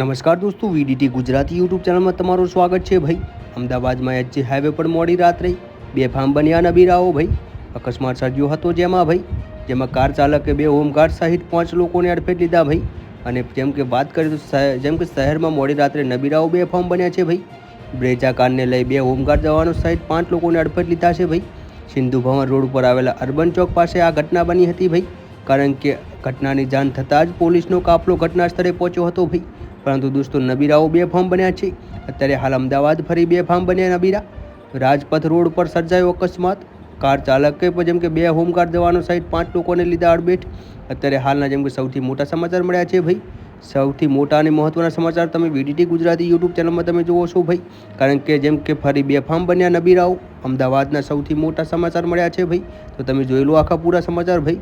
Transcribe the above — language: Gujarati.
નમસ્કાર દોસ્તો વીડીટી ગુજરાતી યુટ્યુબ ચેનલમાં તમારું સ્વાગત છે ભાઈ. અમદાવાદમાં એચજી હાઈવે પર મોડી રાત્રે બેફામ બન્યા નબીરાઓ ભાઈ. અકસ્માત સર્જ્યો હતો જેમાં ભાઈ, જેમાં કાર ચાલકે બે હોમગાર્ડ સહિત પાંચ લોકોને અડફેટ લીધા ભાઈ. અને જેમ કે વાત કરીએ તો જેમ કે શહેરમાં મોડી રાત્રે નબીરાઓ બેફામ બન્યા છે ભાઈ. બ્રેજા કારને લઈ બે હોમગાર્ડ જવાનો સહિત પાંચ લોકોને અડફેટ લીધા છે ભાઈ. સિંધુ ભવન રોડ ઉપર આવેલા અર્બન ચોક પાસે આ ઘટના બની હતી ભાઈ. કારણ કે ઘટનાની જાણ થતાં જ પોલીસનો કાફલો ઘટના સ્થળે પહોંચ્યો હતો ભાઈ. પરંતુ દોસ્તો નબીરાઓ બે ફાર્મ બન્યા છે. અત્યારે હાલ અમદાવાદ ફરી બે ફામ બન્યા નબીરા. રાજપથ રોડ પર સર્જાયો અકસ્માત. કાર ચાલકે પણ જેમ કે બે હોમગાર્ડ જવાનો સહિત પાંચ લોકોને લીધા અડબેટ. અત્યારે હાલના જેમ કે સૌથી મોટા સમાચાર મળ્યા છે ભાઈ. સૌથી મોટા અને મહત્વના સમાચાર તમે વીડીટી ગુજરાતી યુટ્યુબ ચેનલમાં તમે જુઓ છો ભાઈ. કારણ કે જેમ કે ફરી બે ફામ બન્યા નબીરાઓ. અમદાવાદના સૌથી મોટા સમાચાર મળ્યા છે ભાઈ. તો તમે જોઈ લો આખા પૂરા સમાચાર ભાઈ.